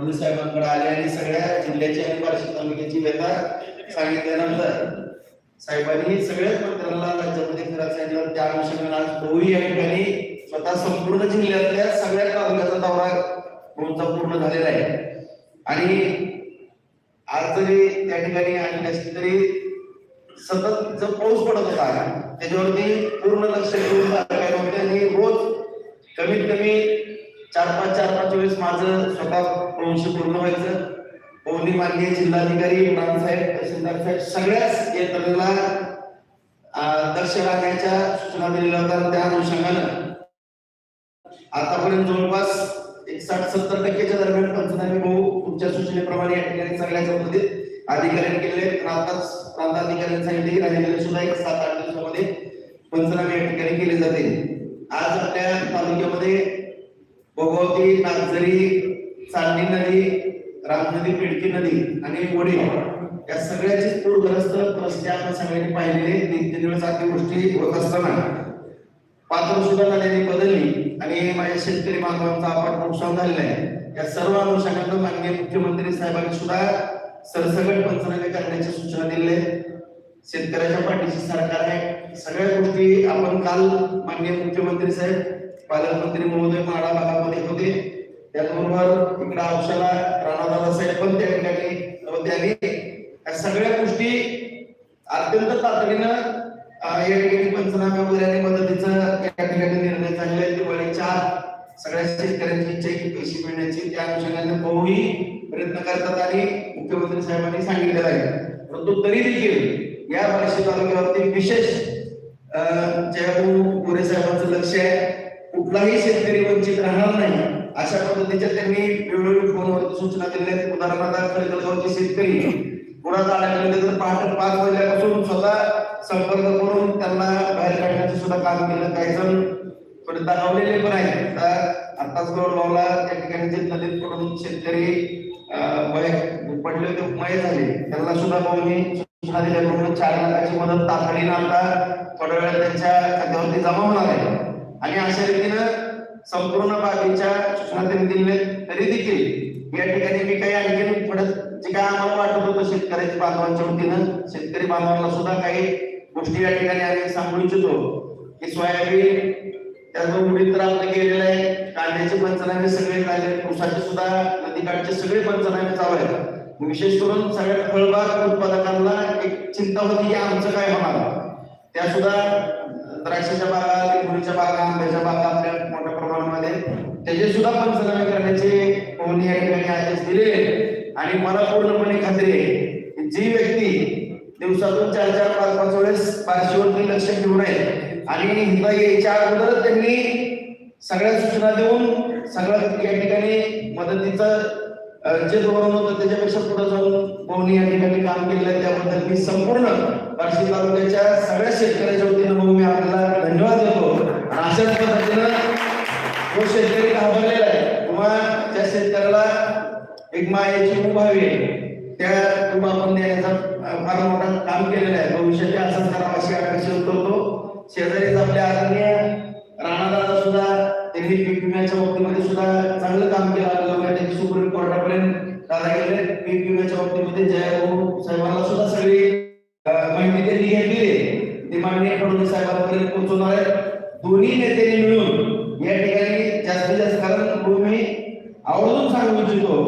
फडणवीस साहेबांकडे आले आणि सगळ्या जिल्ह्याची आणि बार्शी तालुक्याची व्यथा सांगितल्यानंतर साहेबांनी सगळ्याच मंत्र्यांना राज्यामध्ये फिरायला सांगितलं. त्या अनुषंगाने आज गोवी या ठिकाणी स्वतः संपूर्ण जिल्ह्यातल्या सगळ्या तालुक्याचा दौरा भाऊचा पूर्ण झालेला आहे. आणि आज जरी त्या ठिकाणी आली नसली तरी सतत जो पाऊस पडत होता त्याच्यावरती पूर्ण लक्ष ठेवून होते आणि रोज कमीत कमी चार पाच चार पाच वेळेस माझं स्वतः वंश पूर्ण व्हायचं. पवनी माननीय जिल्हाधिकारी साहेब तहसीलदार साहेब सगळ्याच यंत्रणेला अं, दक्ष राहण्याच्या सूचना दिलेल्या होत्या त्या अनुषंगानं आतापर्यंत जवळपास एक साठ सत्तर टक्केच्या दरम्यान पंचनामे भाऊ तुमच्या सूचनेप्रमाणे या ठिकाणी सगळ्याच्या संबंधित अधिकाऱ्यांनी केले प्रांताच आताच प्रांताधिकाऱ्यांनी सांगितले की राहिलेले सुद्धा एक सात आठ दिवसामध्ये पंचनामे या ठिकाणी केले जातील. आज आपल्या तालुक्यामध्ये भोगवती नागझरी चांदणी नदी राम नदी पिडकी नदी आणि वडील या सगळ्याची पूरग्रस्त रस्ते आपण सगळ्यांनी पाहिलेले आहे. गोष्टी होत असताना पात्र सुद्धा नद्यांनी बदलली आणि माझ्या शेतकरी बांधवांचा आपण नुकसान झालेलं आहे. या सर्व अनुषंगानं माननीय मुख्यमंत्री साहेबांनी सुद्धा सरसगट पंचनामे करण्याची सूचना दिले शेतकऱ्याच्या पाठीशी सरकार आहे. सगळ्या गोष्टी आपण काल माननीय मुख्यमंत्री साहेब पालकमंत्री महोदय माडा भागामध्ये होते. त्याचबरोबर इकडे औषधा राणादादा साहेब पण त्या ठिकाणी त्यांनी या सगळ्या गोष्टी अत्यंत तातडीनं या ठिकाणी पंचनामे वगैरे आणि या ठिकाणी निर्णय झालेला आहे दिवाळीच्या सगळ्या शेतकऱ्यांची इच्छा की पैसे मिळण्याची. त्या अनुषंगाने बहुही प्रयत्न करतात आणि मुख्यमंत्री साहेबांनी सांगितलेलं आहे. परंतु तरी देखील या बार्शी तालुक्यावरती विशेष अं, जयभाऊ गोरे साहेबांचं लक्ष आहे. कुठलाही शेतकरी वंचित राहणार नाही. अशा पद्धतीच्या त्यांनी वेळोवेळी फोनवरती सूचना दिल्या आहेत. उदाहरणार्थ शेतकरी पुन्हा अडकलेले तर पहाटे पाच वाजल्यापासून स्वतः संपर्क करून त्यांना बाहेर काढण्याचं सुद्धा काम केलं. काही जण थोडे दगावलेले पण आहेत. आता आताच गौरवला त्या ठिकाणी जे दलित कडून शेतकरी वय पडले होते मय झाले. त्यांना सुद्धा मी सूचना दिल्याप्रमाणे चार लाखाची मदत तातडीनं आता थोड्या वेळात त्यांच्या खात्यावरती जमा होणार आहे. आणि अशा रीतीनं संपूर्ण बाबीच्या सूचना त्यांनी दिल्या तरी देखील या ठिकाणी मी काही आणखी थोडं जे काय आम्हाला वाटत होतं शेतकऱ्याच्या बांधवांच्या वतीनं शेतकरी बांधवांना सुद्धा काही गोष्टी या ठिकाणी आम्ही सांगू इच्छितो. की सोयाबीन त्याचं उडीद तर आपलं गेलेलं आहे. कांद्याचे पंचनामे सगळे झाले. ऊसाचे सुद्धा नदीकाठचे सगळे पंचनामे चालू आहेत. विशेष करून सगळ्या फळबाग उत्पादकांना एक चिंता होती की आमचं काय होणार? त्या सुद्धा द्राक्षाच्या बागा लिंबूच्या बागा आंब्याच्या बागा आपल्या मोठ्या प्रमाणामध्ये. त्याचे सुद्धा पंचनामे करण्याचे कोणी या ठिकाणी आदेश दिलेले आणि मला पूर्णपणे खात्री आहे जी व्यक्ती दिवसातून चार चार पाच पाच वेळेस बारशीवरती लक्ष ठेवून आहे आणि हिंदा यायच्या अगोदर त्यांनी सगळ्या सूचना देऊन सगळ्या या ठिकाणी मदतीचं जे धोरण होतं त्याच्यापेक्षा पुढे जाऊन बहुनी या ठिकाणी काम केलेलं त्याबद्दल मी संपूर्ण बार्शी तालुक्याच्या सगळ्या शेतकऱ्याच्या वतीनं मग मी आपल्याला धन्यवाद देतो. आणि अशाच पद्धतीनं तो शेतकरी घाबरलेला आहे किंवा त्या शेतकऱ्याला एक मायाची उभ हवी आहे, त्या उभ आपण देण्याचा फार मोठा काम केलेलं आहे. भविष्याचे असंच करावं अशी अपेक्षा करतो शेजारीच आपल्या आदरणीय राणादादा सुद्धा त्यांनी पीक विम्याच्या बाबतीमध्ये सुद्धा चांगलं काम केलं. आपल्याला त्यांनी सुप्रीम कोर्टापर्यंत दादा गेले. पीक विम्याच्या बाबतीमध्ये जयभाऊ साहेबांना सुद्धा सगळी माहिती त्यांनी घेतली ते माननीय फडणवीस साहेबांपर्यंत पोहोचवणार आहे दोन्ही नेत्यांनी मिळून या ठिकाणी जास्तीत जास्त कारण मी आवडून सांगू इच्छितो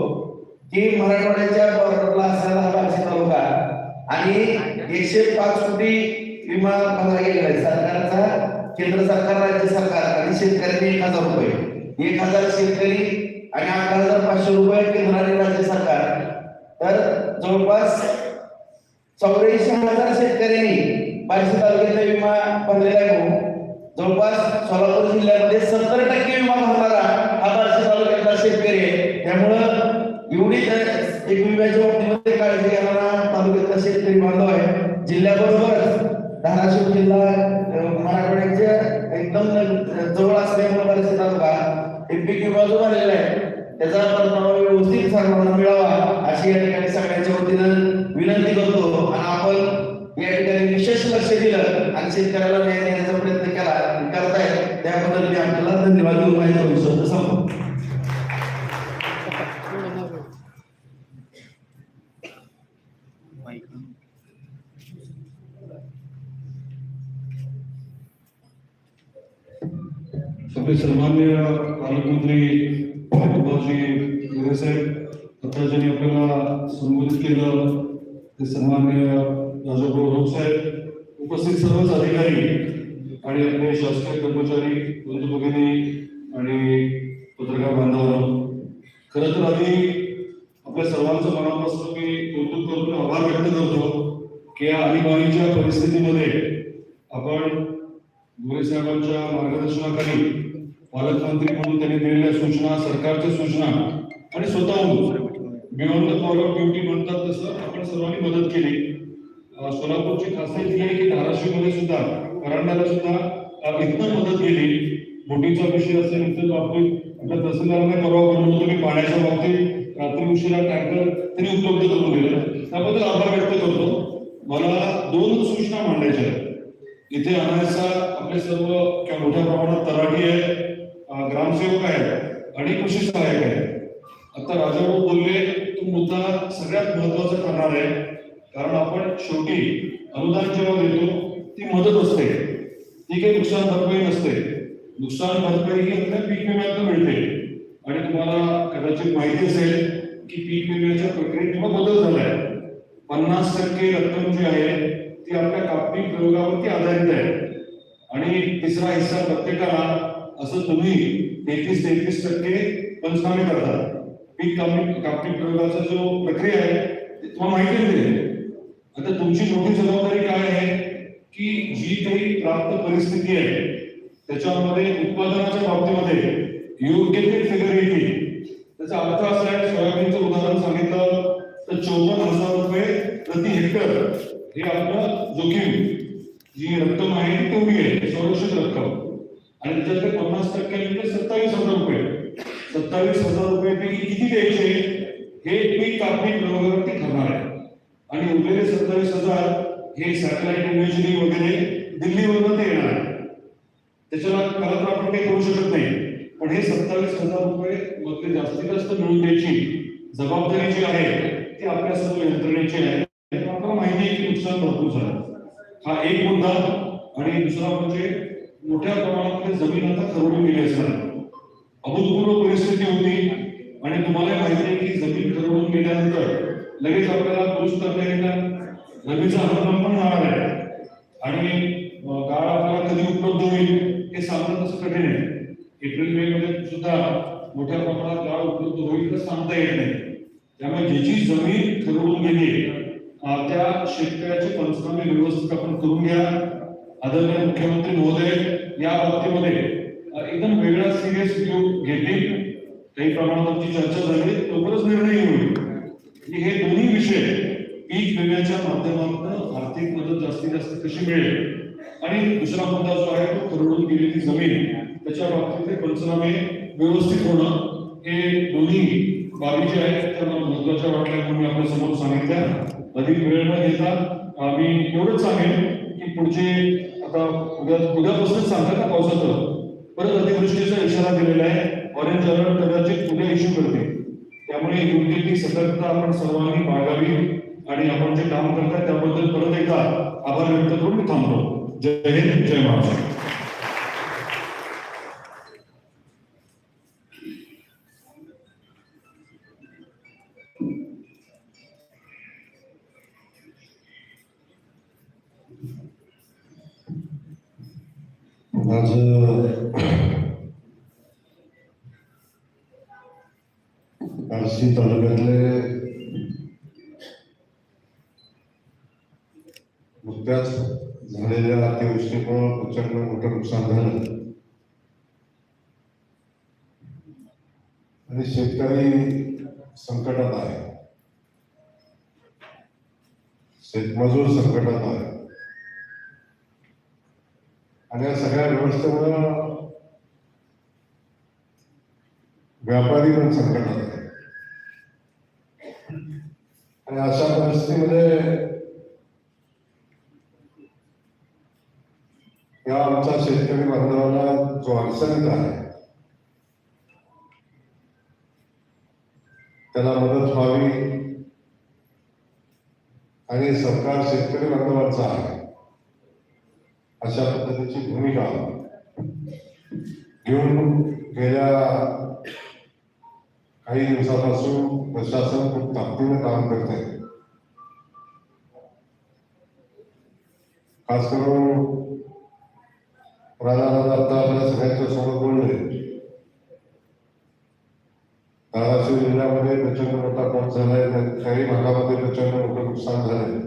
की मराठवाड्याच्या बॉर्डरला असलेला हा तालुका आणि एकशे पाच कोटी विमा भरला गेलेला आहे. सरकारचा केंद्र सरकार राज्य सरकार आणि शेतकऱ्यांनी एक हजार रुपये. एक हजार शेतकरी आणि आठ हजार पाचशे रुपये केंद्र आणि राज्य सरकार. तर जवळपास चौऱ्याऐंशी हजार शेतकऱ्यांनी बार्शी तालुक्याचा विमा भरलेला आहे जवळपास सोलापूर जिल्ह्यामध्ये सत्तर टक्के विमा भरणारा हा बार्शी तालुक्यातला शेतकरी आहे. त्यामुळं एवढी एक विम्याच्या बाबतीमध्ये काळजी घेणारा तालुक्यातला शेतकरी बांधव आहे. जिल्ह्याबरोबरच धाराशिव जिल्हा अधिकारी बंधू भगिनी आणि पत्रकार बांधव खरं तर आधी आपल्या सर्वांचं मनापासून मी कौतुक करून आभार व्यक्त करतो की या आणीबाणीच्या परिस्थितीमध्ये आपण मोरे साहेबांच्या मार्गदर्शनाखाली पालकमंत्री म्हणून त्यांनी दिलेल्या सूचना सरकारच्या सूचना आणि स्वतःहून beyond the call of duty म्हणतात तसं आपण सर्वांनी मदत केली. सोलापूरची खासियत ही आहे की धाराशिवमध्ये सुद्धा परांड्याला सुद्धा अं, इथनं मदत केली. बोटीचा विषय असेल इतर बाबतीत आपल्या तहसीलदारांना परवा बोललो होतो मी पाण्याच्या बाबतीत रात्री उशिरा टँकर त्यांनी उपलब्ध करून दिलं त्याबद्दल आभार व्यक्त करतो. मला दोन सूचना मांडायच्या आहेत. इथे अनायसा आपले सर्व किंवा मोठ्या प्रमाणात तलाठी आहे ग्रामसेवक आहेत आणि कृषी सहाय्यक आहेत. आता राजाभाऊ बोलले तो मुद्दा सगळ्यात महत्त्वाचा ठरणार आहे. कारण आपण शेवटी अनुदान जेव्हा देतो ती मदत असते. ती काही नुकसान भरपाई नसते. नुकसान भरपाई ही आपल्या पीक विम्यातून मिळते. आणि तुम्हाला कदाचित माहिती असेल की पीक विम्याच्या प्रक्रियेत किंवा बदल झालाय. पन्नास टक्के रक्कम जी आहे ती आपल्या कापणी प्रयोगावरती आधारित आहे. आणि तिसरा हिस्सा प्रत्येकाला असं तुम्ही तेहतीस तेहतीस टक्के पंचनामे करता. पीक कापणी कापणी प्रयोगाचा जो प्रक्रिया आहे ती तुम्हाला माहिती आहे आता तुमची मोठी जबाबदारी काय आहे? की जी काही प्राप्त परिस्थिती आहे त्याच्यामध्ये उत्पादनाच्या बाबतीमध्ये योग्य ते फिगर येते त्याचा अर्थ असा आहे सोयाबीनचं उदाहरण सांगितलं तर चौपन्न हजार रुपये प्रति हेक्टर हे आपलं जोखीम. जी रक्कम आहे तेवढी आहे संरक्षित रक्कम आणि त्याच्यातले पन्नास टक्के म्हणजे सत्तावीस हजार रुपये सत्तावीस हजार रुपये पैकी किती द्यायचे हे पीक कापणी प्रयोगावरती ठरणार आहे आणि उरलेले सत्तावीस हजार हे सॅटेलाइट इमेजरी वगैरे दिल्लीवरून ते येणार त्याच्याला खरं तर आपण काही करू शकत नाही. पण हे सत्तावीस हजार रुपये मधले जास्तीत जास्त मिळून द्यायची जबाबदारी जी आहे ती आपल्या सर्व यंत्रणेची आहे. आपल्याला माहिती आहे की नुकसान भरपूर झालं. हा एक मुद्दा आणि दुसरा म्हणजे मोठ्या प्रमाणामध्ये जमीन आता खरवून गेली असणार. अभूतपूर्व परिस्थिती होती आणि तुम्हाला माहिती आहे की जमीन खरवून गेल्यानंतर लगेच आपल्याला दुरुस्त करता येणार रवीचा हंगाम पण होणार आहे. आणि गाळ काळ आपल्याला कधी उपलब्ध होईल हे सांगणं तसं कठीण आहे. एप्रिल मे मध्ये सुद्धा मोठ्या प्रमाणात काळ उपलब्ध होईल तर सांगता येत नाही. त्यामुळे ज्याची जमीन ठरवून गेली त्या शेतकऱ्याचे पंचनामे व्यवस्थित आपण करून घ्या. आदरणीय मुख्यमंत्री महोदय या बाबतीमध्ये एकदम वेगळा सिरियस व्ह्यू घेतील. काही प्रमाणात आमची चर्चा झाली लवकरच निर्णय होईल. हे दोन्ही विषय पीक विम्याच्या माध्यमातून आर्थिक मदत जास्तीत जास्त कशी मिळेल? आणि दुसरा मुद्दा जो आहे तो खरडून गेलेली जमीन. त्याच्या बाबतीत पंचनामे व्यवस्थित होणं हे दोन्ही बाबी ज्या आहेत त्या मला महत्त्वाच्या वाटल्या म्हणून मी आपल्यासमोर सांगितल्या. अधिक वेळ न घेता आम्ही एवढंच सांगेन की पुढचे आता उद्या उद्यापासूनच सांगतात ना पावसाचं? परत अतिवृष्टीचा इशारा दिलेला आहे. ऑरेंज अलर्ट कदाचित उद्या इश्यू करते त्यामुळे योग्य ती सतर्कता आपण सर्वांनी बाळगावी. आणि आपण जे काम करताय त्याबद्दल परत एकदा आभार व्यक्त करून मी थांबतो जय हिंद जय महाराष्ट्र. आज बार्शी तालुक्यातले नुकत्याच झालेल्या अतिवृष्टीमुळे प्रचंड मोठं नुकसान झालं. आणि शेतकरी संकटात आहे. शेतमजूर संकटात आहे. आणि या सगळ्या व्यवस्थेमुळं व्यापारी पण संकटात आहे. आणि अशा परिस्थितीमध्ये या आमच्या शेतकरी बांधवाला जो अडचणीत आहे त्याला मदत व्हावी आणि सरकार शेतकरी बांधवांचा आहे अशा पद्धतीची भूमिका घेऊन गेल्या काही दिवसापासून प्रशासन खूप ताकदीने काम करते खास करून राजा आता आपल्या सगळ्यांच्या समोर बोलले धाराशिव जिल्ह्यामध्ये प्रचंड मोठा पाऊस झालाय काही भागामध्ये प्रचंड मोठं नुकसान झालंय.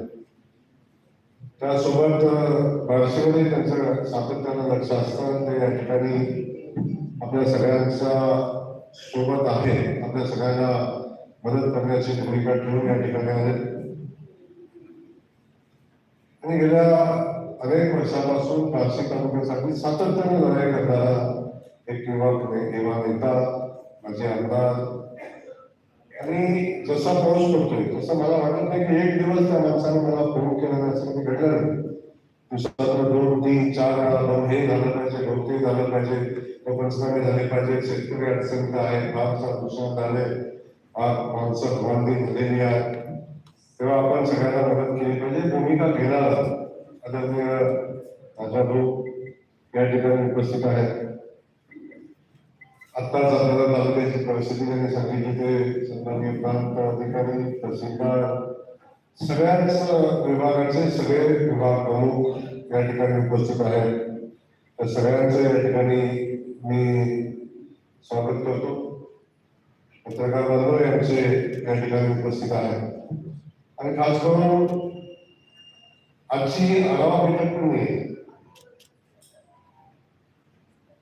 त्यासोबत अं, बार्शीमध्ये त्यांचं सातत्यानं लक्ष असतं ते या ठिकाणी आपल्या सगळ्यांचा सोबत आहे आपल्या सगळ्यांना मदत करण्याची भूमिका ठेवून या ठिकाणी आहे आणि गेल्या अनेक वर्षापासून बार्शी तालुक्यासाठी सातत्याने लढाई करणारा एक युवक ने- युवा नेता माझे आमदार. आणि जसा पाऊस पडतोय तसं मला वाटत नाही की एक दिवस त्या माणसाने मला फोन केला नाही असं कधी घडलं नाही. दिवसातून दोन तीन चार वेळा दोन हे झालं पाहिजे दोन ते झालं पाहिजे पंचनामे झाले पाहिजे शेतकरी अडचणीत आहे भागचा नुकसान झाले भाग माणसं भगवानी झालेली आहे तेव्हा आपण सगळ्यांना मदत केली पाहिजे भूमिका घेणार आदरणीय राजाभाऊ या ठिकाणी उपस्थित आहेत. आत्ताच आपल्याला तालुक्याची परिस्थिती त्यांनी सांगितली ते सन्माननीय प्रांत अधिकारी तहसीलदार सगळ्याच विभागाचे सगळे विभाग प्रमुख या ठिकाणी उपस्थित आहेत. त्या सगळ्यांचं या ठिकाणी मी स्वागत करतो. पत्रकार बांधव यांचे या ठिकाणी उपस्थित आहेत. आणि खास करून आजची आढावा बैठक पण नाही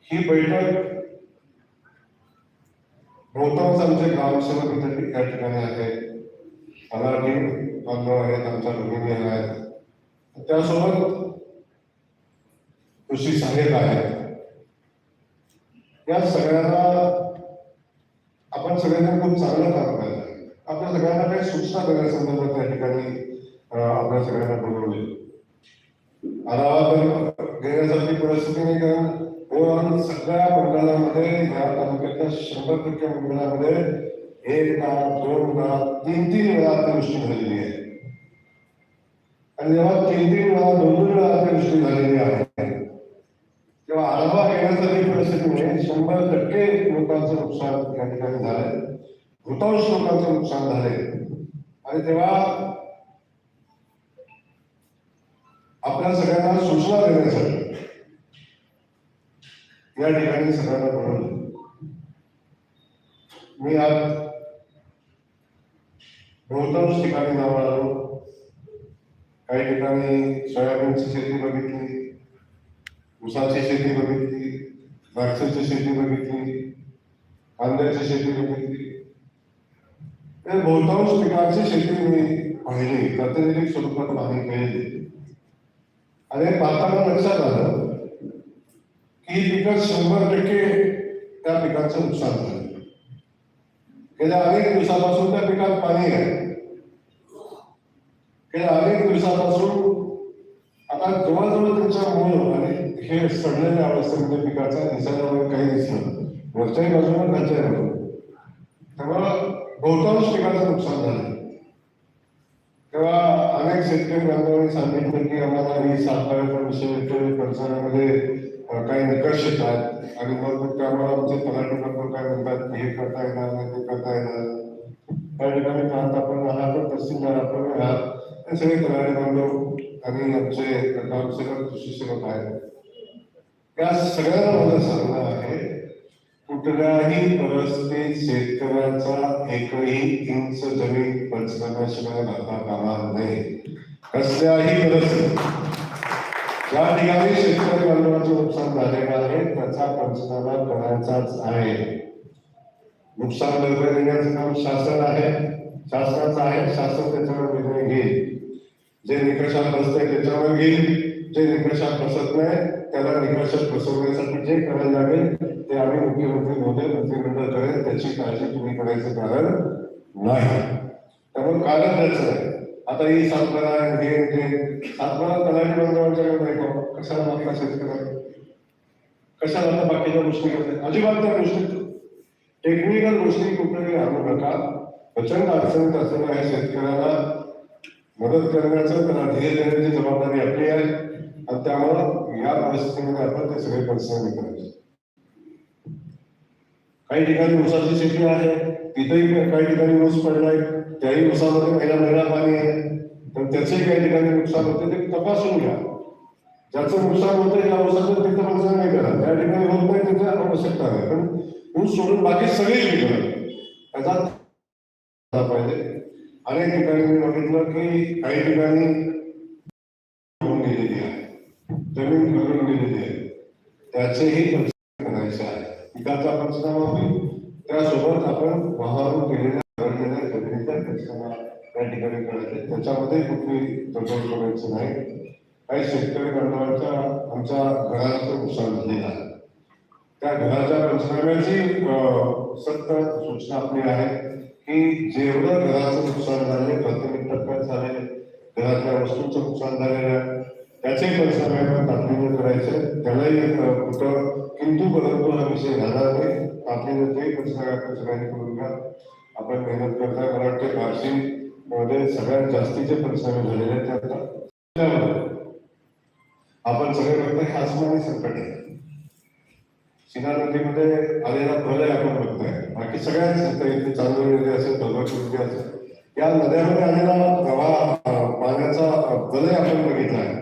ही बैठक बहुतांश आमचे ग्रामसेवक इथे या ठिकाणी आहेत. तलाठी बांधव आहेत आमच्या गृहिणी आहेत. त्यासोबत कृषी सहाय्यक आहेत. या सगळ्यांना आपण सगळ्यांना खूप चांगलं काम करायचं आपल्या सगळ्यांना काही सूचना करण्यासंदर्भात या ठिकाणी आपल्या सगळ्यांना बोलवले. आढावा घेण्यासाठी घेण्यासारखी परिस्थिती नाही कारण ओव्हरऑल सगळ्या मंडळामध्ये या तालुक्यातल्या शंभर टक्के मंडळामध्ये एक ना दोन ना तीन तीन वेळा अतिवृष्टी झालेली आहे. आणि जेव्हा तीन तीन वेळा दोन दोन वेळा अतिवृष्टी झालेली आहे तेव्हा आढावा घेण्यासाठी परिस्थितीमुळे शंभर टक्के लोकांचं नुकसान या ठिकाणी झालंय. बहुतांश लोकांचं नुकसान झालंय. आणि तेव्हा आपल्या सगळ्यांना सूचना देण्यासाठी. या ठिकाणी सगळ्यांना बोलवलं. मी आज बहुतांश ठिकाणी नाव आलो. काही ठिकाणी सोयाबीनची शेती बघितली ऊसाची शेती बघितली द्राक्षाची शेती बघितली कांद्याची शेती बघितली. बहुतांश पिकांची शेती मी पाहिली. प्रातिनिधिक स्वरूपात पाहणी केली. आणि पाहताना लक्षात आलं की ही पिकं शंभर टक्के त्या पिकांचं नुकसान झालं. गेल्या अनेक दिवसापासून त्या पिकात पाणी आहे. गेल्या अनेक दिवसापासून आता जवळजवळ त्यांच्या मूळ आणि हे सडलेल्या अवस्थेमध्ये पिकाचा दिसायला काही दिसलं वरच्याही बाजूला खालच्याही बाजूला. तेव्हा बहुतांश पिकाचं नुकसान झालं. तेव्हा अनेक शेतकरी बांधवांनी सांगितलं की आम्हाला ही सातबाऱ्याचा विषय येतोय परिसरामध्ये काही निकष येतात. आणि मग त्यामुळे आमचे तलाठी बांधव काय म्हणतात हे करता येणार नाही ते करता येणार त्या ठिकाणी प्रांत आपण आहात तहसीलदार आपण आहात हे सगळे तलाठी बांधव आणि आमचे ग्रामसेवक कृषी सेवक आहेत. या सगळ्यांना माझं सांगणं आहे कुठल्याही परिस्थितीत शेतकऱ्याचा एकही इंच जमीन पंचनाम्याशिवाय राहता कामा नये कसल्याही परिस्थितीत ज्या ठिकाणी शेतकरी बांधवांचे नुकसान झालेलं आहे. त्याचा पंचनामा करायचाच आहे. नुकसान निर्णय देण्याचं काम शासन आहे. शासनाचं आहे. शासन त्याच्यावर निर्णय घेईल. जे निकषात बसते त्याच्यावर घेईल. जे निकषात बसत नाही त्याला निकषात बसवण्यासाठी जे करायला लागेल ते आम्ही मुख्यमंत्री महोदय मंत्रिमंडळ करेल त्याची काळजी तुम्ही करायचं कारण नाही. त्यामुळे कारण त्याच आहे. आता ही सातबारा हे ते सातबारा तलाठी बांधवांच्याकडे नाही कशाला मागता शेतकऱ्याला कशाला आता बाकीच्या गोष्टी करते? अजिबात त्या गोष्टी टेक्निकल गोष्टी कुठल्याही आणू नका. प्रचंड अडचणीत असताना या शेतकऱ्याला मदत करण्याचं त्याला ध्येय देण्याची जबाबदारी आपली आहे. आणि त्यामुळं या परिस्थितीमध्ये आपण ते सगळे परिश्रम करायचे. काही ठिकाणी ऊसाची शेती आहे. तिथेही काही ठिकाणी ऊस पडलाय. त्याही ऊसामध्ये पहिला महिना पाणी आहे तर त्याचंही काही ठिकाणी नुकसान होते ते तपासून घ्या. ज्याचं नुकसान होतं या ऊसाचं तिथं पंचनामे नाही करा त्या ठिकाणी होत नाही तिथे आवश्यकता नाही पण ऊस सोडून बाकी सगळी पिकं त्याचा पाहिजे. अनेक ठिकाणी मी बघितलं की काही ठिकाणी होऊन गेलेली आहे. जमीन घडून गेलेली आहे. त्याचेही पंचनामे करायचे आहे. पिकाचा पंचनामा होईल. त्यासोबत आपण वाहून केलेला जमिनीचा त्या ठिकाणी करायचे त्याच्यामध्ये कुठली तडजोड करायची नाही. काही शेतकरी बांधवांच्या आमच्या घराचं नुकसान झालेलं आहे. त्या घराच्या पंचनाम्याची सक्त सूचना आपली आहे की जेवढं घराचं नुकसान झाले प्राथमिक टप्प्यात झाले घरातल्या वस्तूंचं नुकसान झालेलं आहे त्याचे पंचनामे आपण तातडीने करायचे. त्यालाही कुठं किंतु परंतु हा विषय झाला नाही. तातडीने ते पंचनामे आपण सगळ्यांनी करून घ्या. आपण मेहनत करताय. मला वाटतं बार्शी मध्ये सगळ्यात जास्तीचे पंचनामे झालेले आहेत त्यात आपण सगळे बघतोय हे आसमानी संकट आहे. सीना नदीमध्ये आलेला प्रलय आपण बघतोय. बाकी सगळ्याच इथे इथे नदी असेल भगवती नदी असेल. या नद्यामध्ये आलेला प्रवाह पाण्याचा प्रलय आपण बघितला आहे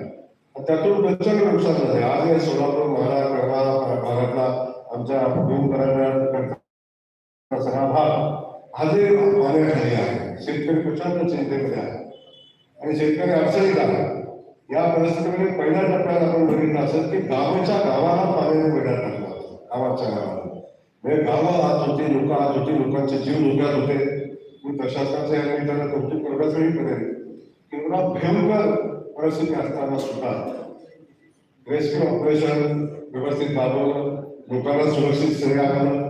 त्यातून प्रचंड नुकसान झाले आज हे सोलापूर महाराज प्रवाह भागातला आमच्या भूम सगळा भाग आजही पाण्याखाली आहे. शेतकरी प्रचंड चिंतेमध्ये आहे. आणि शेतकरी अडचणीत आहे. या परिस्थितीमध्ये पहिल्या टप्प्यात आपण बघितलं असेल की गावाच्या गावाला पाण्याने वेगळा टाकला गावाच्या गावाला. म्हणजे गावं आज होती लोक आज होती लोकांचे जीव धोक्यात होते. मी प्रशासनाच्या या निमित्तानं कौतुक करण्याचंही करेन. किंवा भयंकर परिस्थिती असताना सुद्धा रेस्क्यू ऑपरेशन व्यवस्थित राबवलं लोकांना सुरक्षित सेवा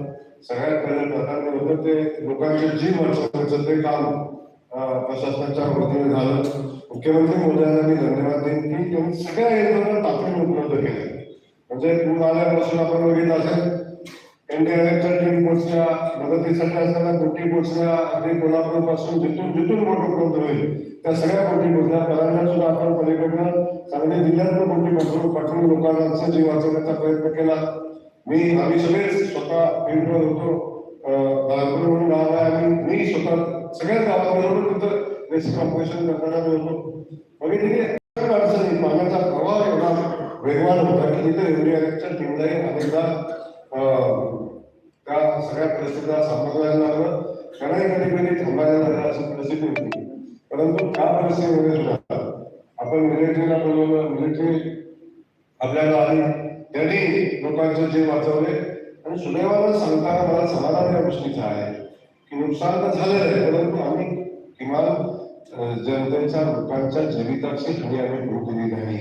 सगळ्यात पहिलं प्राधान्य होतं ते लोकांचे जीव वाचवण्याचं ते काम प्रशासनाच्या वतीने झालं. मुख्यमंत्री मोदयांना मी धन्यवाद देईन की त्यांनी सगळ्या यंत्रणा तातडीने उपलब्ध केल्या. म्हणजे पूर आल्यापासून आपण बघितलं असेल एनडीआरएफच्या टीम पोहोचल्या मदतीसाठी असताना बोटी पोहोचल्या अगदी कोल्हापूरपासून जिथून जिथून बोट उपलब्ध होईल त्या सगळ्या बोटी पोहोचल्या परांना सुद्धा आपण पलीकडनं सांगली जिल्ह्यातनं बोटी पाठवून पाठवून लोकांचा जीव वाचवण्याचा प्रयत्न केला. मी आम्ही सगळेच स्वतः फील्डवर होतो. अं, म्हणून गाव आहे आणि मी स्वतः सगळ्याच गावाबरोबर तिथं रेस्क्यू ऑपरेशन करताना मी होतो. बघितलं की अनेक अडचणी पाण्याचा प्रवाह एवढा वेगवान होता की तिथे एनडीआरएफच्या टीमलाही अनेकदा त्या सगळ्या परिस्थितीला सामोरं लागलं. त्यांनाही कधी कधी थांबायला लागलं अशी परिस्थिती होती. परंतु त्या परिस्थितीमध्ये सुद्धा आपण मिलिटरीला बोलवलं. मिलिटरी आपल्याला आली त्यांनी लोकांचे जीव वाचवले आणि सुदैवानं सांगताना मला समाधान या गोष्टीचं आहे की नुकसान तर झालेलं आहे परंतु आम्ही किमान जनतेच्या लोकांच्या जीविताची हानी आम्ही होऊ दिली नाही.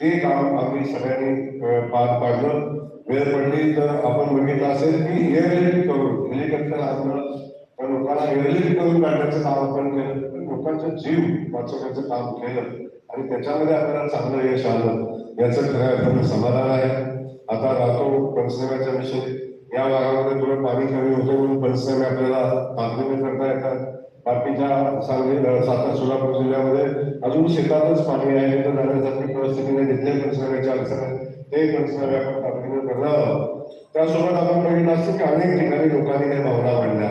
ते काम आम्ही सगळ्यांनी पार पाडलं. वेळ पडली तर आपण बघितलं असेल की एअरलिफ्ट करून हेलिकॉप्टर आणलं तर लोकांना एअरलिफ्ट करून काढण्याचं काम आपण केलं. लोकांचा जीव वाचवण्याचं काम केलं आणि त्याच्यामध्ये आपल्याला चांगलं यश आलं याचं खऱ्या अर्थानं म्हणजे समाधान आहे. आता राहतो पंचनाम्याचा विषयी. या भागामध्ये थोडं पाणी कमी होतं म्हणून पंचनामे आपल्याला तातडीने करता येतात. बाकीच्या सांगली सातारा सोलापूर जिल्ह्यामध्ये अजून शेतातच पाणी आहे. तर जाण्यासाठी परिस्थितीने नाही तिथले पंचनाम्याच्या अडचण आहे ते पंचनामे आपण तातडीने करणार त्यासोबत आपण बघितलं असतं की अनेक ठिकाणी लोकांनी काही भावना मांडल्या.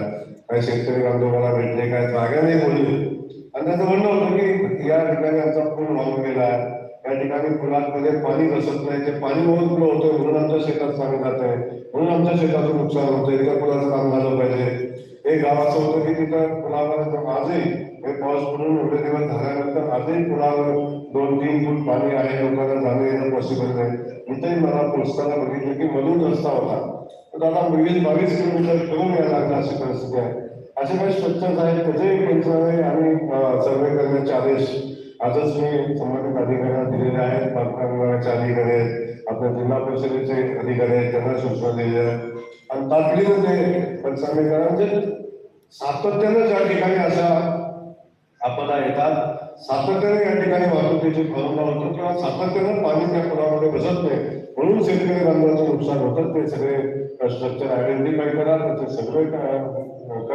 काही शेतकरी बांधवाला भेटले काय जागा नाही बोलले. आणि त्याचं म्हणणं होतं की या ठिकाणी आमचा पूल वाहून गेला आहे या ठिकाणी पुलांमध्ये पाणी घसत नाही. ते पाणी ओव्हरफ्लो होतं म्हणून आमच्या शेतात पाणी जात आहे. म्हणून आमच्या शेताचं नुकसान होतं त्या पुलाचं काम झालं पाहिजे. हे गाव असं होतं की तिथं पुलावर आजही हे पाऊस पडून एवढे दिवस झाल्यानंतर आजही पुलावर दोन तीन फूट पाणी आहे. लोकांना जाणं येणं पॉसिबल नाही. इथेही मला पोचताना बघितलं की मधून रस्ता होता. तर आता वीस बावीस किलोमीटर ठेवून यायला लागला अशी परिस्थिती आहे. असे काही स्ट्रक्चर्स आहेत त्याचेही पंचनामे आणि सर्वे करण्याचे आदेश आजच मी संबंधित अधिकाऱ्यांना दिलेले आहेत. बांधकाम विभागाचे अधिकारी आहेत आपल्या जिल्हा परिषदेचे अधिकारी आहेत त्यांना सूचना दिलेल्या आहेत. आणि तातडीनं ते पंचनामे करा. म्हणजे सातत्यानं ज्या ठिकाणी अशा आपदा येतात सातत्याने या ठिकाणी वाहतुकीची खोळंबा होतो किंवा सातत्यानं पाणी त्या पुलामध्ये बसत नाही म्हणून शेतकरी बांधवांचं नुकसान होतं. ते सगळे स्ट्रक्चर आयडेंटिफाय करा त्याचे सर्वे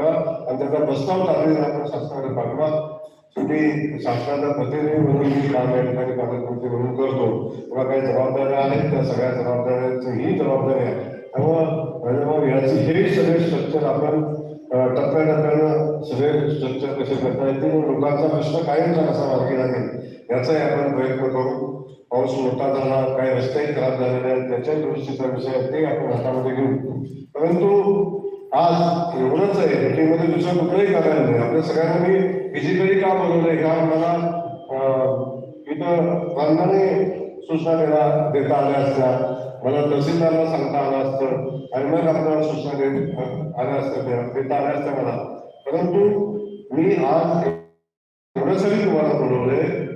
करा आणि त्याचा प्रस्ताव तातडीने आपण शासनाकडे पाठवा. शेवटी शासनाचा प्रतिनिधी म्हणून मी काम या ठिकाणी पालकमंत्री म्हणून करतो. किंवा काही जबाबदाऱ्या आहेत त्या सगळ्या जबाबदाऱ्यांची ही जबाबदारी आहे. त्यामुळं राजाभाऊ याची हे सगळे स्ट्रक्चर आपण अं, टप्प्याटप्प्यानं सगळे स्ट्रक्चर कसे करता येतील लोकांचा प्रश्न कायमचा कसा मार्गी लागेल याचाही आपण प्रयत्न करू. पाऊस मोठा झाला काही रस्तेही खराब झालेले आहेत त्याच्या दुरुस्तीचा विषय ते आपण हातामध्ये घेऊ. परंतु आज एवढंच आहे मीटिंगमध्ये दुसरं कुठलंही करायला नाही. आपल्या सगळ्यांना मी फिजिकली का बोलवलंय का मला इथं प्रांताने सूचना देला देता आल्या असत्या. मला तहसीलदारला सांगता आलं असतं. आणि मग आपल्याला सूचना देत आल्या असत्या त्या- देता आल्या असत्या मला. परंतु मी आज एवढ्यासाठी तुम्हाला बोलवलंय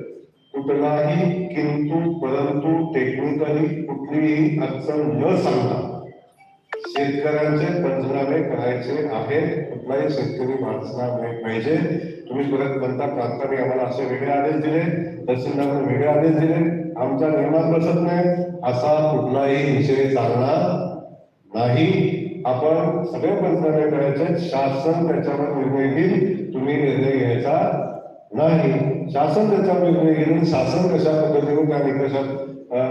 कुठलाही किंतु परंतु टेक्निकली कुठलीही अडचण न सांगता. शेतकऱ्यांचे पंचनामे करायचे आहेत. कुठलाही शेतकरी वाचणार पाहिजे. तुम्ही परत म्हणता प्रांताने आम्हाला असे वेगळे आदेश दिले. तहसीलदारांनी वेगळे आदेश दिले. आमचा निर्माण बसत नाही. असा कुठलाही विषय चालणार नाही. आपण सगळे पंचनामे करायचे. शासन त्याच्यावर निर्णय घेईल. तुम्ही निर्णय घ्यायचा नाही. शासन त्याच्यावर निर्णय घेईल. शासन कशा पद्धतीने त्या निकषात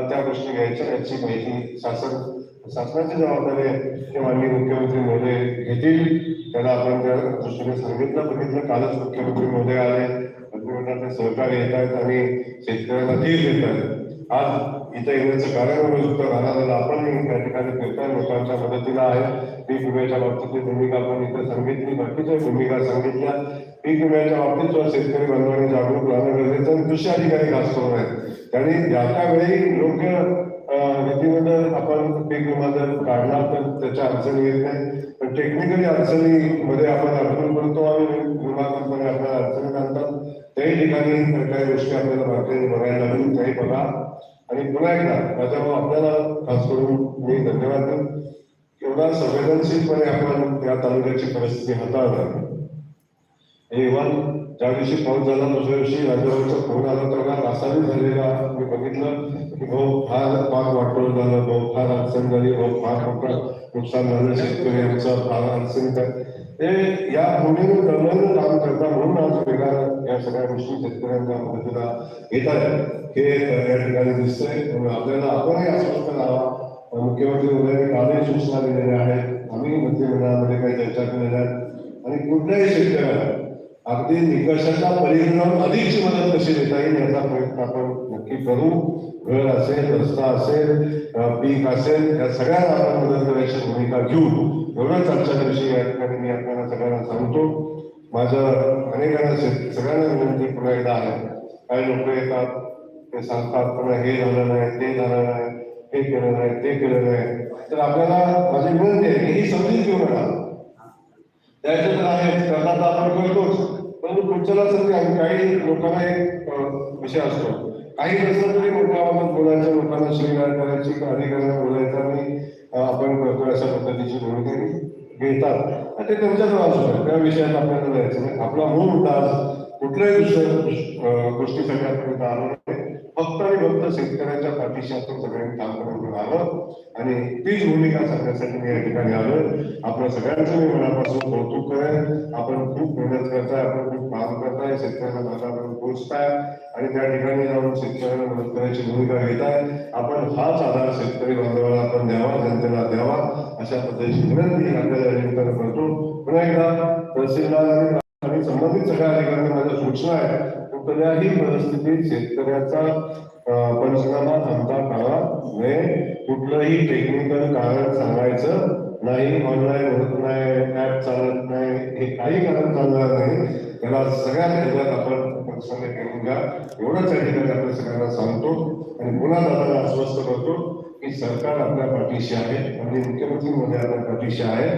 त्या गोष्टी घ्यायच्या याची माहिती शासन शासनाची जबाबदारी आहे माननीय मुख्यमंत्री महोदय घेतील. त्याला आपण त्या दृष्टीने सांगितलं बघितलं. कालच मुख्यमंत्री महोदय आले. मंत्रिमंडळाचे सहकार्य येत आहेत आणि शेतकऱ्यांना धीर देत आहेत. आज इथं येण्याचं कारण उपयुक्त राहणार आपण त्या ठिकाणी फिरताय. लोकांच्या मदतीला आहे. पीक विम्याच्या बाबतीतली भूमिका आपण इथं सांगितली. बाकीच्या भूमिका सांगितल्या. पीक विम्याच्या बाबतीत सुद्धा शेतकरी बांधवांनी जागरूक राहणं गरजेचं कृषी अधिकारी खास करून आहेत. त्याने ज्या त्या वेळी योग्य अं, आपण पीक विमा जर काढला तर त्याच्या अडचणी येत नाही. पण टेक्निकली अडचणीमध्ये आपण अडचण पडतो आणि विमा कंपनी आपल्याला अडचणीत आणतात त्याही ठिकाणी काही गोष्टी आपल्याला बाकी बघायला लागतील त्याही बघा. आणि पुन्हा एकदा त्याच्यामुळे आपल्याला खास करून मी धन्यवाद देतो. एवढा संवेदनशीलपणे आपण या तालुक्याची परिस्थिती हाताळणार इव्हन ज्या दिवशी पाऊस झाला दुसऱ्या दिवशी राजाभाऊचा फोन आला तेव्हा नासावी झालेला मी बघितलं की भाऊ फार पाक वाटोळ झालं भाऊ फार अडचण झाली भाऊ फार मोठं नुकसान झालं शेतकरी आमचं फार अडचण काय हे या भूमीने दमन काम करता म्हणून आज वेगळा या सगळ्या गोष्टी शेतकऱ्यांच्या मदतीला घेत आहेत. हे या ठिकाणी दिसतंय. म्हणून आपल्याला आपणही आश्वस्त राहावा. मुख्यमंत्री वगैरे कालही सूचना दिलेल्या आहेत. आम्ही मंत्रिमंडळामध्ये काही चर्चा केलेल्या आहेत. आणि कुठल्याही शेतकऱ्याला अगदी निकषाचा परिणाम अधिकची मदत कशी देता येईल याचा प्रयत्न आपण नक्की करू. घर असेल रस्ता असेल पीक असेल या सगळ्यांना आपण मदत करायची भूमिका घेऊ एवढंच आमच्या दिवशी या ठिकाणी मी आपल्याला सगळ्यांना सांगतो. माझ्या अनेकांना सगळ्यांना विनंती पुन्हा एकदा आहे. काही लोक येतात ते सांगतात पण हे झालं नाही ते झालं नाही हे केलं नाही ते केलं नाही. तर आपल्याला माझी विनंती आहे की ही समजून घेऊ नका. द्यायचं तर करता आपण करतोच. परंतु पुढच्याला काही लोकांना एक विषय असतो. काही नसलं तरी मोठ्या आवाजात बोलायचं लोकांना शिवगाळ करायची अधिकाऱ्यांना बोलायचं आणि आपण करतोय अशा पद्धतीची भूमिका घेतात. आणि ते त्यांच्याजवळ असतो त्या विषयात आपल्याला जायचं नाही. आपला मूळ मुद्दा कुठल्याही दुसऱ्या गोष्टीसाठी आपण आलो नाही फक्त आणि फक्त शेतकऱ्यांच्या पाठीशी आपण सगळ्यांनी काम करून आलं. आणि तीच भूमिका सांगण्यासाठी मी या ठिकाणी आलो. आपल्या सगळ्यांचं मी मनापासून कौतुक करेन. आपण खूप मेहनत करताय आपण खूप काम करताय शेतकऱ्यांना माझ्यापर्यंत पोहोचताय. आणि त्या ठिकाणी जाऊन शेतकऱ्यांना मदत करायची भूमिका घेताय. आपण हाच आधार शेतकरी बांधवाला आपण द्यावा जनतेला द्यावा अशा पद्धतीची विनंती आपल्याला या निमित्तानं करतो. पुन्हा एकदा तहसीलदार आणि आणि संबंधित सगळ्या अधिकाऱ्यांना माझ्या सूचना आहे कुठल्याही परिस्थितीत शेतकऱ्याचा अं, पंचनामा थांबता कामा नये कुठलंही टेक्निकल कारण सांगायचं नाही ऑनलाईन होत नाही ऍप चालत नाही हे काही कारण चालणार नाही. त्याला सगळ्यात ह्याच्यात आपण पंचनामे घेऊन घ्या. एवढंच या ठिकाणी आपण सगळ्यांना सांगतो आणि पुन्हा दादाला आश्वस्त करतो की सरकार आपल्या पाठीशी आहे आणि मुख्यमंत्री मोदी आपल्या पाठीशी आहे.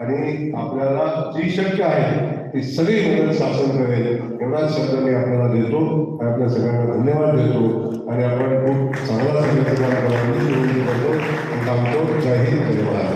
आणि आपल्याला जी शक्य आहे ती सगळी मदत शासन करेल. एवढाच शब्द मी आपल्याला देतो. आणि आपल्या सगळ्यांना धन्यवाद देतो. आणि आपण खूप चांगला करतो. जय हिंद धन्यवाद